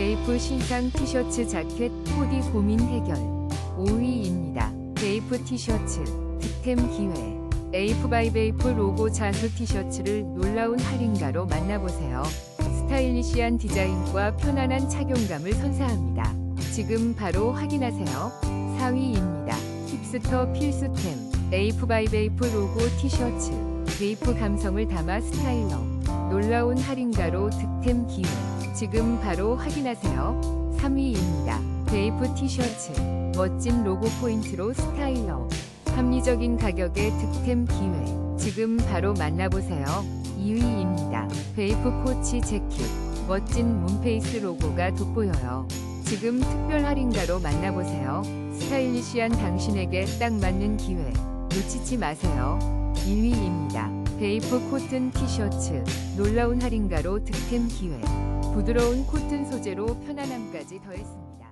베이프 신상 티셔츠 자켓 코디 고민 해결 5위입니다. 베이프 티셔츠 득템 기회 에이프 바이 베이프 로고 자수 티셔츠를 놀라운 할인가로 만나보세요. 스타일리시한 디자인과 편안한 착용감을 선사합니다. 지금 바로 확인하세요. 4위입니다. 힙스터 필수템 에이프 바이 베이프 로고 티셔츠 베이프 감성을 담아 스타일러 놀라운 할인가로 득템 기회 지금 바로 확인하세요. 3위입니다. 베이프 티셔츠 멋진 로고 포인트로 스타일러 합리적인 가격의 득템 기회 지금 바로 만나보세요. 2위입니다. 베이프 코치 재킷 멋진 문페이스 로고가 돋보여요. 지금 특별 할인가로 만나보세요. 스타일리시한 당신에게 딱 맞는 기회 놓치지 마세요. 1위입니다. 베이프 코튼 티셔츠 놀라운 할인가로 득템 기회 부드러운 코튼 소재로 편안함까지 더했습니다.